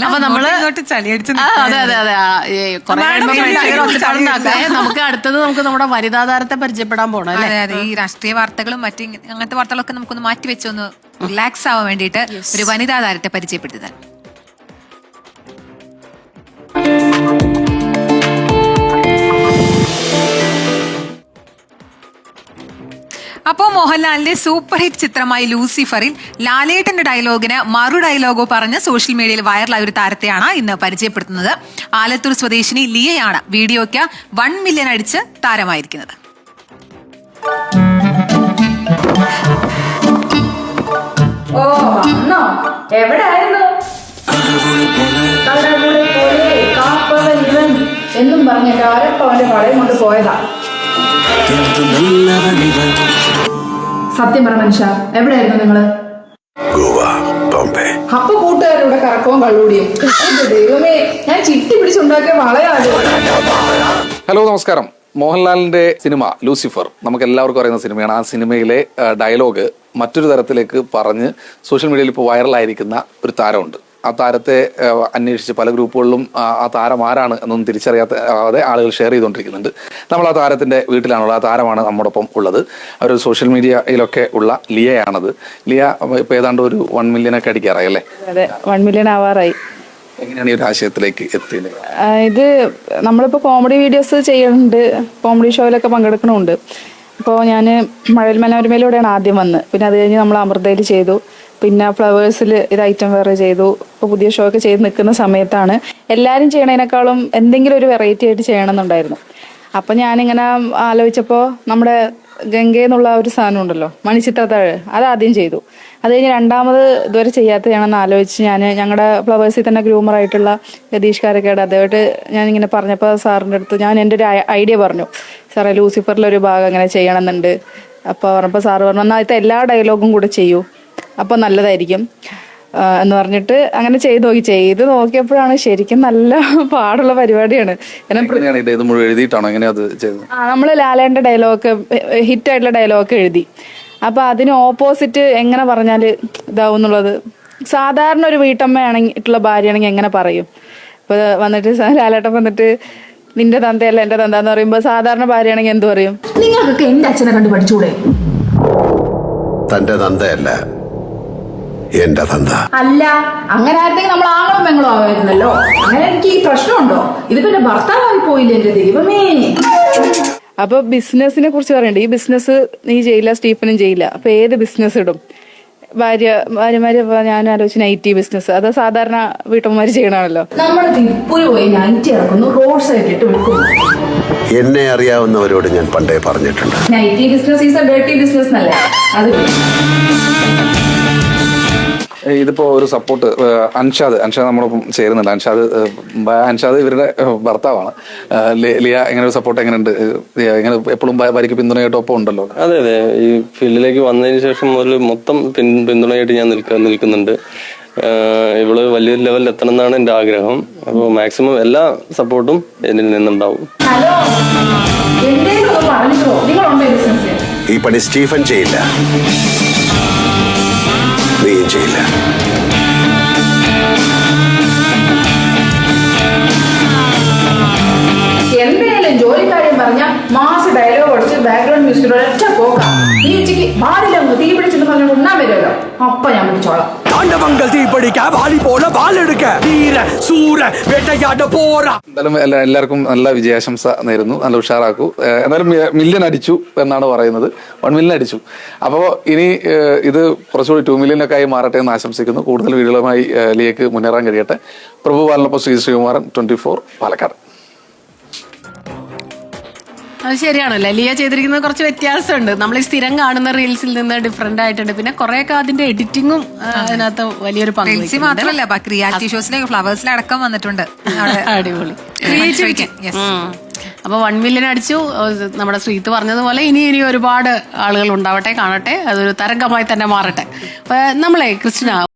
അപ്പൊ നമ്മൾ അതെ അതെ കുറെ നമുക്ക് അടുത്തത് നമുക്ക് നമ്മുടെ വനിതാധാരത്തെ പരിചയപ്പെടാൻ പോണം അതെ അതെ. ഈ രാഷ്ട്രീയ വാർത്തകളും മറ്റു അങ്ങനത്തെ വാർത്തകളൊക്കെ നമുക്കൊന്ന് മാറ്റി വെച്ചൊന്ന് റിലാക്സ് ആവാൻ വേണ്ടിയിട്ട് ഒരു വനിതാ താരത്തെ മോഹൻലാലിന്റെ സൂപ്പർ ഹിറ്റ് ചിത്രമായ ലൂസിഫറിൽ ലാലേട്ടന്റെ ഡയലോഗിന് മറു ഡയലോഗോ പറഞ്ഞ് സോഷ്യൽ മീഡിയയിൽ വൈറലായ ഒരു താരത്തെയാണ് ഇന്ന് പരിചയപ്പെടുത്തുന്നത്. ആലത്തൂർ സ്വദേശിനി ലിയയാണ് വീഡിയോയ്ക്ക് വൺ മില്യൺ അടിച്ച് താരമായിരിക്കുന്നത്. ഓ വന്നോ കാപ്പവൻ ഇവൻ എന്നും പറഞ്ഞ കാരപ്പവന്റെ പടയം കൊണ്ട് പോയതാ. സത്യം പറ മനുഷ്യ എവിടെയായിരുന്നു നിങ്ങൾ? ഗോവ ബോംബെ. അപ്പൊ കൂട്ടുകാരുടെ കറക്കവും കള്ളുകൂടിയും. ദൈവമേ ഞാൻ ചിട്ടി പിടിച്ചുണ്ടാക്കിയ വളയാലോ ഹലോ നമസ്കാരം. മോഹൻലാലിന്റെ സിനിമ ലൂസിഫർ. നമുക്ക് എല്ലാവർക്കും അറിയുന്ന സിനിമയാണ്. ആ സിനിമയിലെ ഡയലോഗ് മറ്റൊരു തരത്തിലേക്ക് പറഞ്ഞ് സോഷ്യൽ മീഡിയയിൽ ഇപ്പോൾ വൈറലായിരിക്കുന്ന ഒരു താരമുണ്ട്. ആ താരത്തെ അന്വേഷിച്ച് പല ഗ്രൂപ്പുകളിലും ആ, താരം ആരാണ് എന്നൊന്നും തിരിച്ചറിയാത്ത ആളുകൾ ഷെയർ ചെയ്തുകൊണ്ടിരിക്കുന്നുണ്ട്. നമ്മൾ ആ താരത്തിന്റെ വീട്ടിലാണുള്ളത് ആ താരമാണ് നമ്മോടൊപ്പം ഉള്ളത്. അവർ സോഷ്യൽ മീഡിയയിലൊക്കെ ഉള്ള ലിയയാണത്. ലിയ ഇപ്പോൾ ഏതാണ്ട് ഒരു വൺ മില്യൺ ഒക്കെ അടിക്കാറായി അല്ലേ? അതെ വൺ മില്യൺ ആവാറായി. എങ്ങനെയാണ് ഈ ഒരു ആശയത്തിലേക്ക് എത്തിയത്? ഇത് നമ്മളിപ്പോൾ കോമഡി വീഡിയോസ് ചെയ്യുന്നുണ്ട്. കോമഡി ഷോയിലൊക്കെ പങ്കെടുക്കണമുണ്ട് അപ്പോൾ ഞാൻ മഴയിൽ മനോരമയിലൂടെയാണ് ആദ്യം വന്ന് പിന്നെ അത് കഴിഞ്ഞ് നമ്മൾ അമൃതയിൽ ചെയ്തു. പിന്നെ ഫ്ലവേഴ്സിൽ ഇത് ഐറ്റം വേറെ ചെയ്തു. ഇപ്പോൾ പുതിയ ഷോ ഒക്കെ ചെയ്ത് നിൽക്കുന്ന സമയത്താണ്. എല്ലാവരും ചെയ്യണതിനേക്കാളും എന്തെങ്കിലും ഒരു വെറൈറ്റി ആയിട്ട് ചെയ്യണമെന്നുണ്ടായിരുന്നു. അപ്പം ഞാനിങ്ങനെ ആലോചിച്ചപ്പോൾ നമ്മുടെ ഗംഗയെന്നുള്ള ഒരു സാധനം ഉണ്ടല്ലോ മണിച്ചിത്രത്താഴ് അത് ആദ്യം ചെയ്തു. അത് കഴിഞ്ഞ് രണ്ടാമത് ഇതുവരെ ചെയ്യാത്തതാണെന്ന് ആലോചിച്ച് ഞാൻ ഞങ്ങളുടെ ഫ്ലവേഴ്സിൽ തന്നെ ഗ്രൂമറായിട്ടുള്ള രതീഷ് കാരക്കേട് അദ്ദേഹമായിട്ട് ഞാനിങ്ങനെ പറഞ്ഞപ്പോൾ സാറിന്റെ അടുത്ത് ഞാൻ എന്റെ ഒരു ഐഡിയ പറഞ്ഞു. സാറേ ലൂസിഫറിലൊരു ഭാഗം അങ്ങനെ ചെയ്യണമെന്നുണ്ട്. അപ്പോൾ പറഞ്ഞപ്പോൾ സാറ് പറഞ്ഞു എന്നാൽ ആദ്യത്തെ എല്ലാ ഡയലോഗും കൂടെ ചെയ്യൂ. അപ്പോൾ നല്ലതായിരിക്കും. എന്ന് പറഞ്ഞിട്ട് അങ്ങനെ ചെയ്ത് നോക്കി. ചെയ്ത് നോക്കിയപ്പോഴാണ് ശരിക്കും നല്ല പാടുള്ള പരിപാടിയാണ്. ആ നമ്മൾ ലാലേന്റെ ഡയലോഗ് ഹിറ്റ് ആയിട്ടുള്ള ഡയലോഗ് എഴുതി. അപ്പൊ അതിന് ഓപ്പോസിറ്റ് എങ്ങനെ പറഞ്ഞാൽ ഇതാവും എന്നുള്ളത്. സാധാരണ ഒരു വീട്ടമ്മയാണെങ്കിട്ടുള്ള ഭാര്യയാണെങ്കിൽ എങ്ങനെ പറയും? ഇപ്പൊ വന്നിട്ട് ലാലേട്ടൻ വന്നിട്ട് നിന്റെ തന്തയല്ല എന്റെ തന്ത എന്ന് പറയുമ്പോ സാധാരണ ഭാര്യയാണെങ്കിൽ എന്ത് പറയും? നിങ്ങൾക്കൊക്കെ എന്റെ അച്ഛനെ കണ്ട് പഠിച്ചൂടെ? തന്റെ തന്തയല്ല. എന്റെ തന്ത. അല്ല അങ്ങനെ ആയിരുന്നെങ്കിൽ നമ്മൾ ആങ്ങളും പെങ്ങളും ആവായിരുന്നല്ലോ. അങ്ങനെ എനിക്ക് ഈ പ്രശ്നമുണ്ടോ? ഇതിപ്പോ എന്റെ ഭർത്താവായി പോയില്ല എന്റെ ദൈവമേ? അപ്പൊ ബിസിനസിനെ കുറിച്ച് പറയണ്ടേ? ഈ ബിസിനസ് നീ ചെയ്യില്ല സ്റ്റീഫനും ചെയ്യില്ല. അപ്പൊ ഏത് ബിസിനസ് ഇടും? ഭാര്യ ഭാര്യമാര് ഞാൻ ആലോചിച്ച് നൈറ്റി ബിസിനസ്. അത് സാധാരണ വീട്ടമ്മമാര് ചെയ്യണമല്ലോ നമ്മൾ തിപ്പൂര് പോയി നൈറ്റി ഇറക്കുന്നു റോഡ് വിൽക്കുന്നു. എന്നെ അറിയാവുന്നവരോട് ഞാൻ പണ്ടേ പറഞ്ഞിട്ടുണ്ട്. Nighty business is a dirty business എന്നല്ലേ? അത് ഇതിപ്പോ ഒരു സപ്പോർട്ട് അൻഷാദ് അൻഷാദ് നമ്മളൊപ്പം ചേരുന്നുണ്ട്. അൻഷാദ് അൻഷാദ് ഇവരുടെ ഭർത്താവാണ്. ലിയ എങ്ങനെ ഒരു സപ്പോർട്ട് എങ്ങനെയുണ്ട്? ഇങ്ങനെ എങ്ങനെ എപ്പോഴും ഭാര്യയ്ക്ക് പിന്തുണയായിട്ട് ഒപ്പം ഉണ്ടല്ലോ. അതെ അതെ. ഈ ഫീൽഡിലേക്ക് വന്നതിന് ശേഷം മുതൽ മൊത്തം പിൻ- പിന്തുണയായിട്ട് ഞാൻ നിൽക്ക നിൽക്കുന്നുണ്ട്. ഇവൾ വലിയൊരു ലെവലിൽ എത്തണം എന്നാണ് എന്റെ ആഗ്രഹം. അപ്പോൾ മാക്സിമം എല്ലാ സപ്പോർട്ടും എന്നിൽ നിന്നുണ്ടാവും. ഈ പണി സ്റ്റീഫൻ ചെയ്യില്ല. ചെയ്യില്ല. എന്തായാലും ജോലിക്കാര്യം പറഞ്ഞ മാസ് ഡയലോഗ് അടിച്ച് ബാക്ക്ഗ്രൗണ്ട് മ്യൂസിക്കിൽ ഒറ്റ പോക്കാം. ഈ ഉച്ചയ്ക്ക് ബാറിലൊന്ന് തീ പിടിച്ചെന്ന് പറഞ്ഞു ഉണ്ണാൻ വരുമല്ലോ. അപ്പൊ ഞാൻ പിടിച്ചോളാം தாண்டவங்கள் தீப்பிடிக்க வாலி போல வால் எடுக்க வீர சூர வேட்டையாட போறா എന്തായാലും എല്ലാ- എല്ലാവർക്കും നല്ല വിജയാശംസ നേരുന്നു നല്ല ഉഷാറാക്കൂ ഏഹ് എന്നാലും മി- മില്യൺ അടിച്ചു എന്നാണ് പറയുന്നത് വൺ മില്യൺ അടിച്ചു അപ്പോൾ ഇനി ഏഹ് ഇത് കുറച്ചുകൂടി ടു മില്യൺ ഒക്കെ ആയി മാറട്ടെ എന്ന് ആശംസിക്കുന്നു കൂടുതൽ വീഡിയോകളുമായി ഏഹ് ലിയക്ക് മുന്നേറാൻ കഴിയട്ടെ പ്രഭു ബാലനൊപ്പം ശ്രീ ശ്രീകുമാരൻ ട്വന്റി ഫോർ പാലക്കാട് അത് ശരിയാണല്ലോ? ലിയ ചെയ്തിരിക്കുന്നത് കുറച്ച് വ്യത്യാസമുണ്ട്. നമ്മൾ ഈ സ്ഥിരം കാണുന്ന റീൽസിൽ നിന്ന് ഡിഫറെന്റ് ആയിട്ടുണ്ട്. പിന്നെ കുറെയൊക്കെ അതിന്റെ എഡിറ്റിങ്ങും അതിനകത്ത് വലിയൊരു പങ്ക്. മാത്രമല്ല റിയാലിറ്റി ഷോസിലെ ഫ്ലവേഴ്സിലടക്കം വന്നിട്ടുണ്ട്. അടിപൊളി. അപ്പൊ വൺ മില്യൺ അടിച്ചു. നമ്മുടെ ശ്രീത്ത് പറഞ്ഞതുപോലെ ഇനി ഇനി ഒരുപാട് ആളുകൾ ഉണ്ടാവട്ടെ കാണട്ടെ. അതൊരു തരംഗമായി തന്നെ മാറട്ടെ. നമ്മളെ ക്രിസ്റ്റിന